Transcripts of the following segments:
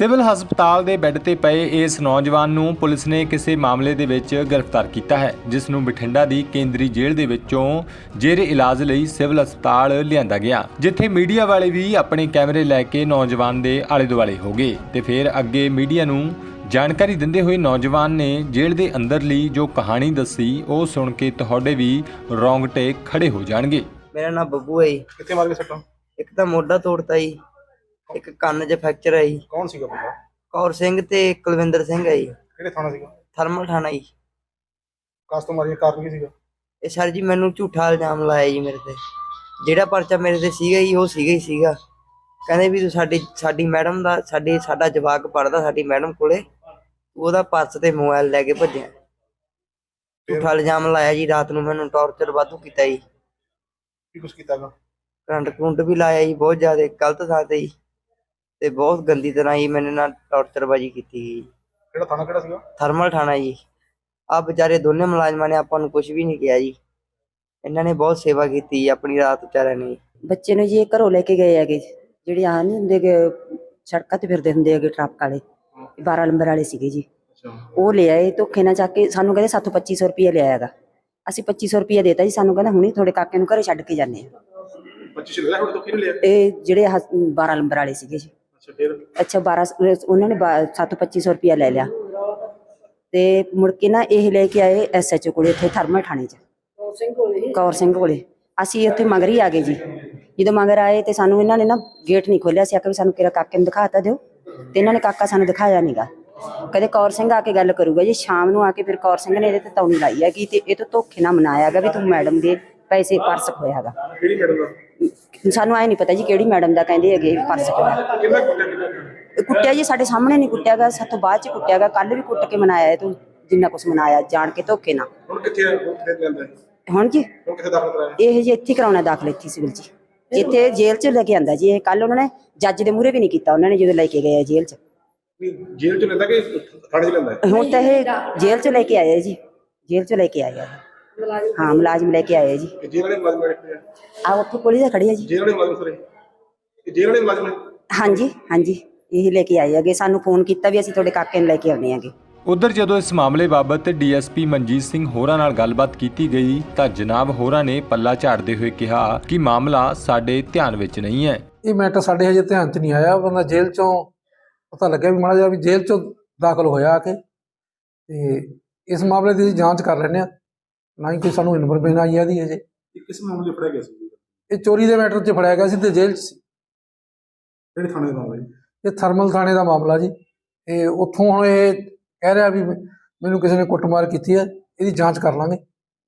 Civil ਹਸਪਤਾਲ ਦੇ bed ਤੇ ਪਏ ਇਸ ਨੌਜਵਾਨ ਨੂੰ ਪੁਲਿਸ ਨੇ ਕਿਸੇ ਮਾਮਲੇ ਦੇ ਵਿੱਚ ਗ੍ਰਿਫਤਾਰ ਕੀਤਾ ਹੈ ਜਿਸ ਨੂੰ ਬਠਿੰਡਾ ਦੀ ਕੇਂਦਰੀ ਜੇਲ੍ਹ ਦੇ ਵਿੱਚੋਂ ਜੇਰੇ ਇਲਾਜ ਲਈ ਸਿਵਲ ਹਸਪਤਾਲ ਲਿਆਂਦਾ ਗਿਆ ਜਿੱਥੇ ਮੀਡੀਆ ਵਾਲੇ ਵੀ ਆਪਣੇ ਕੈਮਰੇ ਲੈ ਕੇ ਨੌਜਵਾਨ ਦੇ ਆਲੇ ਦੁਆਲੇ ਹੋ ਗਏ ਤੇ ਫਿਰ ਅੱਗੇ ਮੀਡੀਆ ਨੂੰ ਜਾਣਕਾਰੀ ਦਿੰਦੇ ਹੋਏ ਨੌਜਵਾਨ ਨੇ ਜੇਲ੍ਹ ਦੇ ਅੰਦਰਲੀ ਜੋ ਕਹਾਣੀ ਦੱਸੀ ਉਹ ਸੁਣ ਕੇ ਤੁਹਾਡੇ ਵੀ ਰੌਂਗਟੇ ਖੜੇ ਹੋ ਜਾਣਗੇ। ਮੇਰਾ ਨਾਮ ਬੱਬੂ ਹੈ ਜੀ। ਕਿੱਥੇ ਮਾਰ ਕੇ ਸੱਟਾਂ? ਇੱਕ ਤਾਂ ਮੋਢਾ ਤੋੜਤਾ ਜੀ। ਇੱਕ ਕੰਨ 'ਚ ਫ੍ਰੈਕਚਰ ਹੈ ਜੀ ਕੌਣ ਸੀਗਾ ਬੰਦਾ? ਕੌਰ ਸਿੰਘ ਤੇ ਕੁਲਵਿੰਦਰ ਸਿੰਘ ਹੈ ਜੀ। ਕਿਹੜੇ ਥਾਣਾ ਸੀਗਾ? ਥਰਮਲ ਥਾਣਾ ਜੀ। ਕਾਸ ਤੋਂ ਮਾਰੀਆਂ ਕਾਰਨ ਕੀ ਸੀਗਾ? ਇਹ ਸਰ ਜੀ ਮੈਨੂੰ ਝੂਠਾ ਇਲਜ਼ਾਮ ਲਾਇਆ ਜੀ ਮੇਰੇ ਤੇ। ਜਿਹੜਾ ਪਰਚਾ ਮੇਰੇ ਤੇ ਸੀਗਾ ਜੀ ਉਹ ਸੀਗਾ ਹੀ ਸੀਗਾ। ਕਹਿੰਦੇ ਵੀ ਤੂੰ ਸਾਡੀ ਸਾਡੀ ਮੈਡਮ ਦਾ ਸਾਡੇ ਸਾਡਾ ਜਵਾਕ ਪੜਦਾ ਸਾਡੀ ਮੈਡਮ ਕੋਲੇ। ਤੂੰ ਉਹਦਾ ਪਰਸ ਤੇ ਮੋਬਾਈਲ ਲੈ ਕੇ ਭੱਜਿਆ। ਝੂਠਾ ਇਲਜ਼ਾਮ ਲਾਇਆ ਜੀ ਰਾਤ ਨੂੰ ਮੈਨੂੰ ਟੌਰਚਰ ਵਾਧੂ ਕੀਤਾ ਜੀ। ਕੀ ਕੁਛ ਕੀਤਾਗਾ ਕਰੰਟ ਕਰੰਟ ਵੀ ਲਾਇਆ ਜੀ ਬਹੁਤ ਜ਼ਿਆਦਾ ਗਲਤ ਥਾਂ ਤੇ ਜੀ। ਤੇ ਬਹੁਤ ਗੰਦੀ ਤਰ੍ਹਾਂ ਜੀ ਮੈਨੇ ਨਾਲ ਟੌਰਚਰਬਾਜੀ ਕੀਤੀ ਗਈ ਕਿਹੜਾ ਥਾਣਾ ਕਿਹੜਾ ਸੀਗਾ? ਥਰਮਲ ਥਾਣਾ ਜੀ। ਆ ਵਿਚਾਰੇ ਦੋਨੇ ਮੁਲਾਜ਼ਮਾਂ ਨੇ ਆਪਾਂ ਨੂੰ ਕੁਝ ਵੀ ਨਹੀਂ ਕਿਹਾ ਜੀ। ਇਹਨਾਂ ਨੇ ਬਹੁਤ ਸੇਵਾ ਕੀਤੀ ਜੀ ਆਪਣੀ ਰਾਤ ਵਿਚਾਰਿਆਂ ਨੇ। ਬੱਚੇ ਨੂੰ ਜੀ ਇਹ ਘਰੋਂ ਲੈ ਕੇ ਗਏ ਹੈਗੇ। ਜਿਹੜੇ ਆ ਨਹੀਂ ਹੁੰਦੇ ਗੇ ਸੜਕਾਂ ਤੇ ਫਿਰਦੇ ਹੁੰਦੇ ਹੈਗੇ ਟਰੱਕ ਵਾਲੇ। 12 ਨੰਬਰ ਵਾਲੇ ਸੀਗੇ ਜੀ। ਅੱਛਾ। ਉਹ ਲੈ ਆਏ ਧੋਖੇ ਨਾਲ ਚੱਕ ਕੇ ਸਾਨੂੰ ਕਹਿੰਦੇ ਸਾਥੋਂ 2500 ਰੁਪਏ ਲਿਆ ਹੈਗਾ। ਅਸੀਂ 2500 ਰੁਪਏ ਦੇਤਾ ਜੀ ਸਾਨੂੰ ਕਹਿੰਦਾ ਹੁਣੇ ਤੁਹਾਡੇ ਕਾਕੇ ਨੂੰ ਘਰੇ ਛੱਡ ਕੇ ਜਾਂਦੇ ਆ। 25 ਛਿਲ ਗਿਆ ਤੁਹਾਡੇ ਤੋਂ ਕਿਹਨੇ ਲਿਆ? ਇਹ ਜਿਹੜੇ ਆਹ 12 ਨੰਬਰ ਵਾਲੇ ਸੀਗੇ ਜੀ। ਅੱਛਾ ਫਿਰ? ਅੱਛਾ 12 ਉਹਨਾਂ ਨੇ ਬਾ- ਸਾਥੋਂ 2500 ਰੁਪਏ ਲੈ ਲਿਆ। ਤੇ ਮੁੜ ਕੇ ਨਾ ਇਹ ਲੈ ਕੇ ਆਏ ਐਸਐਚਓ ਕੋਲੇ ਇੱਥੇ ਥਰਮਲ ਥਾਣੇ 'ਚ। ਕੌਰ ਸਿੰਘ ਕੋਲੇ ਅਸੀਂ ਉੱਥੇ ਮਗਰ ਹੀ ਆ ਗਏ ਜੀ। ਜਦੋਂ ਮਗਰ ਆਏ ਤੇ ਸਾਨੂੰ ਇਹਨਾਂ ਨੇ ਨਾ ਗੇਟ ਨਹੀਂ ਖੋਲਿਆ ਸੀ ਆਖਿਆ ਵੀ ਸਾਨੂੰ ਕਿਹੜਾ ਕਾਕੇ ਨੂੰ ਦਿਖਾਤਾ ਦਿਓ। ਤੇ ਇਹਨਾਂ ਨੇ ਕਾਕਾ ਸਾਨੂੰ ਦਿਖਾਇਆ ਨਹੀਂਗਾ ਕਦੇ ਕੌਰ ਸਿੰਘ ਆ ਕੇ ਗੱਲ ਕਰੂਗਾ ਜੀ। ਸ਼ਾਮ ਨੂੰ ਆ ਕੇ ਫਿਰ ਕੌਰ ਸਿੰਘ ਨੇ ਇਹਦੇ ਤੇ ਤੌਣੀ ਲਾਈ ਹੈਗੀ ਤੇ ਇਹ ਤੋਂ ਧੋਖੇ ਨਾਲ ਮਨਾਇਆਗਾ ਵੀ ਤੂੰ ਮੈਡਮ ਦੇ ਪੈਸੇ ਪਰਸ ਕਿਹੜੀ ਮੈਡਮ ਦਾ? ਸਾਨੂੰ ਐ ਨਹੀਂ ਪਤਾ ਜੀ ਕਿਹੜੀ ਮੈਡਮ ਦਾ ਕਹਿੰਦੇ ਹੈਗੇ ਪਰਸ ਖੋਇਆ। ਕਿੰਨਾ ਕੁੱਟਿਆ ਕਿੰਨਾ ਕੁੱਟਿਆ ਜੀ ਸਾਡੇ ਸਾਹਮਣੇ ਨਹੀਂ ਕੁੱਟਿਆਗਾ ਸਾਤੋਂ ਬਾਅਦ ਚ ਕੁੱਟਿਆਗਾ ਕੱਲ ਵੀ ਕੁੱਟ ਕੇ ਮਨਾਇਆ ਤੂੰ ਜਿੰਨਾ ਕੁਛ ਮਨਾਇਆ ਜਾਣ ਕੇ ਧੋਖੇ ਨਾਲ। ਹੁਣ ਕਿੱਥੇ ਲੈਂਦਾ? ਹੁਣ ਜੀ? ਹੁਣ ਕਿੱਥੇ ਦਾਖਲ ਕਰਾਇਆ? ਇਹ ਜੀ ਇੱਥੇ ਹੀ ਕਰਾਉਣਾ ਦਾਖਲ ਇੱਥੇ ਸਿਵਲ ਜੀ ਇੱਥੇ ਜੇਲ੍ਹ ਚ ਲੈ ਕੇ ਆਂਦਾ ਜੀ ਇਹ ਕੱਲ ਉਹਨਾਂ ਨੇ ਜੱਜ ਦੇ ਮੂਹਰੇ ਵੀ ਨਹੀਂ ਕੀਤਾ ਉਹਨਾਂ ਨੇ ਜਦੋਂ ਲੈ ਕੇ ਗਏ ਜੇਲ੍ਹ ਚ। ਜੇਲ੍ਹ ਚ ਲੈਂਦਾ ਕਿ ਥਾਣੇ ਚ ਲੈਂਦਾ? ਹੁਣ ਤਾਂ ਇਹ ਜੇਲ੍ਹ ਚ ਲੈ ਕੇ ਆਏ ਆ ਜੀ ਜੇਲ੍ਹ ਚ ਲੈ ਕੇ ਆਏ ਆ। ਹਾਂ ਮੁਲਾਜ਼ਮ ਲੈ ਕੇ ਆਏ ਆ ਜੀ। ਇਹ ਜੇਲ੍ਹ ਵਾਲੇ ਮੁਲਾਜ਼ਮ ਆ? ਆ ਉੱਥੇ ਪੁਲਿਸ ਖੜੀ ਆ ਜੀ। ਜੇਲ੍ਹ ਵਾਲੇ ਮੁਲਾਜ਼ਮ ਸਰੇ? ਇਹ ਜੇਲ੍ਹ ਵਾਲੇ ਮੁਲਾਜ਼ਮ ਨੇ? ਹਾਂਜੀ ਹਾਂਜੀ ਇਹ ਲੈ ਕੇ ਆਏ ਹੈਗੇ। ਸਾਨੂੰ ਫੋਨ ਕੀਤਾ ਵੀ ਅਸੀਂ ਤੁਹਾਡੇ ਕਾਕੇ ਨੂੰ ਲੈ ਕੇ ਆਉਣੇ ਹੈਗੇ। ਉਧਰ ਜਦੋਂ ਇਸ ਮਾਮਲੇ ਬਾਬਤ ਡੀਐਸਪੀ ਮਨਜੀਤ ਸਿੰਘ ਹੋਰਾਂ ਨਾਲ ਗੱਲਬਾਤ ਕੀਤੀ ਗਈ ਤਾਂ ਜਨਾਬ ਹੋਰਾਂ ਨੇ ਪੱਲਾ ਝਾੜਦੇ ਹੋਏ ਕਿਹਾ ਕਿ ਮਾਮਲਾ ਸਾਡੇ ਧਿਆਨ ਵਿੱਚ ਨਹੀਂ ਹੈ। ਇਹ ਮੈਟਰ ਸਾਡੇ ਹਜੇ ਧਿਆਨ 'ਚ ਨਹੀਂ ਆਇਆ। ਬੰਦਾ ਜੇਲ੍ਹ 'ਚੋਂ ਪਤਾ ਲੱਗਿਆ ਵੀ ਮਾੜਾ ਜਿਹਾ ਵੀ ਜੇਲ੍ਹ 'ਚੋਂ ਦਾਖਲ ਹੋਇਆ ਆ ਕੇ। ਤੇ ਇਸ ਮਾਮਲੇ ਦੀ ਅਸੀਂ ਜਾਂਚ ਕਰ ਲੈਂਦੇ ਆ ਨਾ ਹੀ ਕੋਈ ਸਾਨੂੰ ਇਨਫੋਰਮੇਸ਼ਨ ਆਈ ਦੀ ਹਜੇ ਇਹ ਕਿਸ ਮਾਮਲੇ ਫੜਿਆ ਗਿਆ ਸੀ? ਇਹ ਚੋਰੀ ਦੇ ਮੈਟਰ 'ਚ ਫੜਿਆ ਗਿਆ ਸੀ ਤੇ ਜੇਲ੍ਹ 'ਚ ਸੀ। ਕਿਹੜੇ ਥਾਣੇ ਦਾ ਮਾਮਲਾ ਜੀ? ਇਹ ਥਰਮਲ ਥਾਣੇ ਦਾ ਮਾਮਲਾ ਜੀ। ਤੇ ਉੱਥੋਂ ਹੁਣ ਇਹ ਕਹਿ ਰਿਹਾ ਵੀ ਮੈਨੂੰ ਕਿਸੇ ਨੇ ਕੁੱਟਮਾਰ ਕੀਤੀ ਹੈ ਇਹਦੀ ਜਾਂਚ ਕਰ ਲਾਂਗੇ।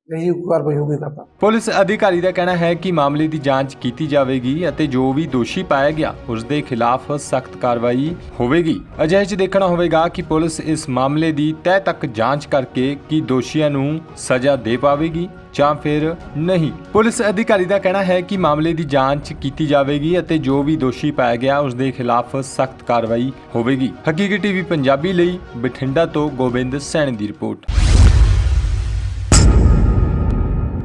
ਇਹੀ ਕਾਰਵਾਈ ਹੋਊਗੀ ਕਰਦਾ ਪੁਲਿਸ ਅਧਿਕਾਰੀ ਦਾ ਕਹਿਣਾ ਹੈ ਕਿ ਮਾਮਲੇ ਦੀ ਜਾਂਚ ਕੀਤੀ ਜਾਵੇਗੀ ਅਤੇ ਜੋ ਵੀ ਦੋਸ਼ੀ ਪਾਇਆ ਗਿਆ, ਉਸ ਦੇ ਖਿਲਾਫ ਸਖਤ ਕਾਰਵਾਈ ਹੋਵੇਗੀ। ਅਜਿਹੇ 'ਚ ਦੇਖਣਾ ਹੋਵੇਗਾ ਕਿ ਪੁਲਿਸ ਇਸ ਮਾਮਲੇ ਦੀ ਤਹਿ ਤੱਕ ਜਾਂਚ ਕਰਕੇ ਕੀ ਦੋਸ਼ੀਆਂ ਨੂੰ ਸਜ਼ਾ ਦੇ ਪਾਵੇਗੀ ਜਾਂ ਫਿਰ ਨਹੀਂ। ਪੁਲਿਸ ਅਧਿਕਾਰੀ ਦਾ ਕਹਿਣਾ ਹੈ ਕਿ ਮਾਮਲੇ ਦੀ ਜਾਂਚ ਕੀਤੀ ਜਾਵੇਗੀ ਅਤੇ ਜੋ ਵੀ ਦੋਸ਼ੀ ਪਾਇਆ ਗਿਆ, ਉਸ ਦੇ ਖਿਲਾਫ ਸਖਤ ਕਾਰਵਾਈ ਹੋਵੇਗੀ। ਹਕੀਕੀ ਟੀਵੀ ਪੰਜਾਬੀ ਲਈ ਬਠਿੰਡਾ ਤੋਂ ਗੋਬਿੰਦ ਸੈਣੀ ਦੀ ਰਿਪੋਰਟ।